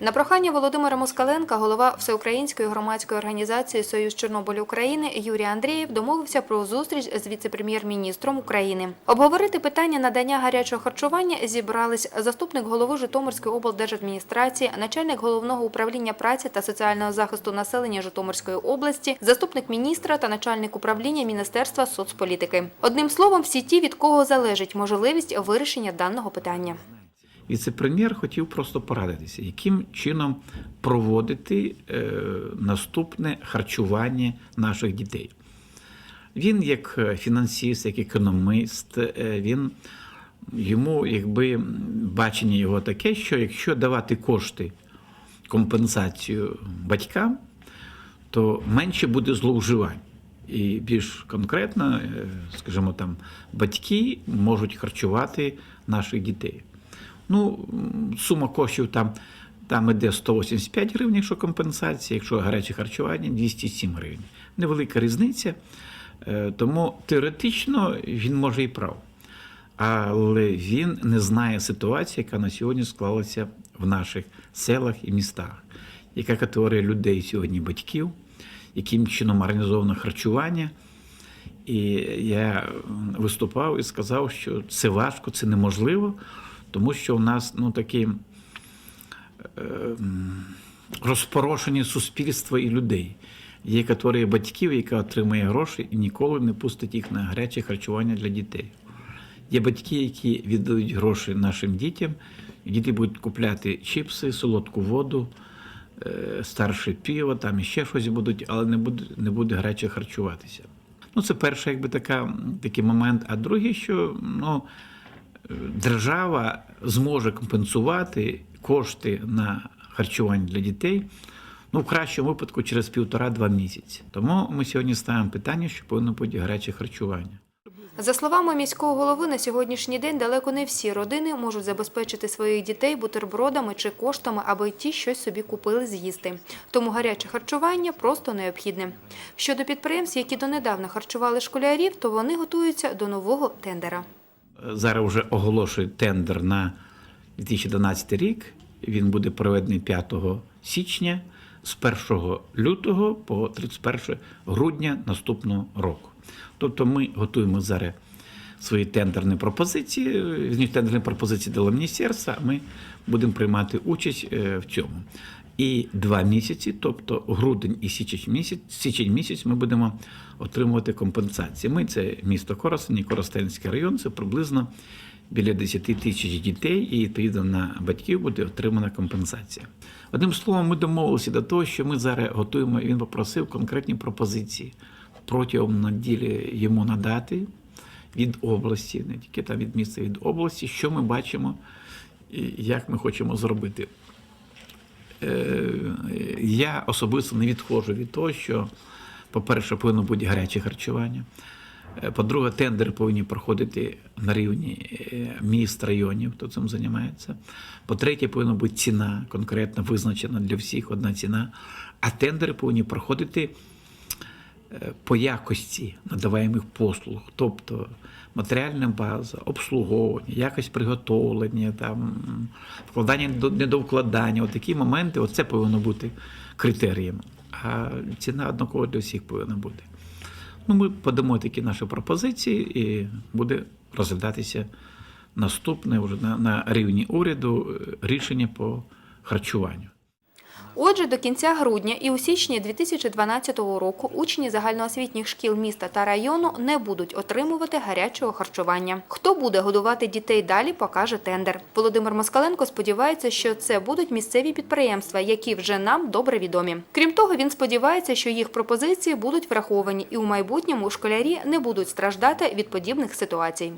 На прохання Володимира Москаленка, голова Всеукраїнської громадської організації Союз Чорнобиль України Юрій Андрієв домовився про зустріч з віце-прем'єр-міністром України. Обговорити питання надання гарячого харчування зібрались заступник голови Житомирської облдержадміністрації, начальник головного управління праці та соціального захисту населення Житомирської області, заступник міністра та начальник управління Міністерства соцполітики. Одним словом, всі ті, від кого залежить можливість вирішення даного питання. Віце-прем'єр хотів просто порадитися, яким чином проводити е, наступне харчування наших дітей. Він, як е, фінансист, як економіст, е, він йому якби бачення його таке, що якщо давати кошти, компенсацію батькам, то менше буде зловживань. І більш конкретно, скажімо там, батьки можуть харчувати наших дітей. Ну, сума коштів там, там іде 185 гривень, якщо компенсація, якщо гаряче харчування 207 гривень. Невелика різниця. Е, Тому теоретично він може і прав. Але він не знає ситуації, яка на сьогодні склалася в наших селах і містах. Яка категорія людей сьогодні батьків, яким чином організовано харчування. І я виступав і сказав, що це важко, це неможливо, тому що у нас ну, такі е, розпорошені суспільство і людей. Є категорія батьків, яка отримує гроші і ніколи не пустить їх на гаряче харчування для дітей. Є батьки, які віддають гроші нашим дітям, і діти будуть купляти чіпси, солодку воду, е, старше пиво, там і ще щось будуть, але не буде, не буде гаряче харчуватися. Ну, це перший якби така, такий момент. А другий, що ну, держава зможе компенсувати кошти на харчування для дітей. Ну, в кращому випадку через півтора-два місяці. Тому ми сьогодні ставимо питання, що повинно бути гаряче харчування. За словами міського голови, на сьогоднішній день далеко не всі родини можуть забезпечити своїх дітей бутербродами чи коштами, аби ті щось собі купили з'їсти. Тому гаряче харчування просто необхідне. Щодо підприємств, які донедавна харчували школярів, то вони готуються до нового тендера. Зараз вже оголошують тендер на 2012 рік. Він буде проведений 5 січня з 1 лютого по 31 грудня наступного року. Тобто ми готуємо зараз свої тендерні пропозиції. Візьміть тендерні пропозиції дало міністерство, а ми будемо приймати участь е, в цьому. І два місяці, тобто грудень і січень місяць, січень місяць, ми будемо отримувати компенсації. Ми це місто Коростень, і Коростенський район, це приблизно біля 10 тисяч дітей, і відповідно на батьків буде отримана компенсація. Одним словом, ми домовилися до того, що ми зараз готуємо. Він попросив конкретні пропозиції протягом неділі йому надати від області, не тільки там від міста, від області, що ми бачимо і як ми хочемо зробити. Е, Я особисто не відходжу від того, що, по-перше, повинно бути гаряче харчування. Е, По-друге, тендери повинні проходити на рівні е, міст, районів, хто цим займається. По-третє, повинна бути ціна конкретно визначена для всіх одна ціна. А тендери повинні проходити по якості надаваємих послуг, тобто матеріальна база, обслуговування, якість приготовлення, там, вкладання до- недовкладання. От такі моменти, оце повинно бути критерієм. А ціна однакова для всіх повинна бути. Ну, ми подамо такі наші пропозиції і буде розглядатися наступне вже на, на рівні уряду е, рішення по харчуванню. Отже, до кінця грудня і у січні 2012 року учні загальноосвітніх шкіл міста та району не будуть отримувати гарячого харчування. Хто буде годувати дітей далі, покаже тендер. Володимир Москаленко сподівається, що це будуть місцеві підприємства, які вже нам добре відомі. Крім того, він сподівається, що їх пропозиції будуть враховані, і у майбутньому школярі не будуть страждати від подібних ситуацій.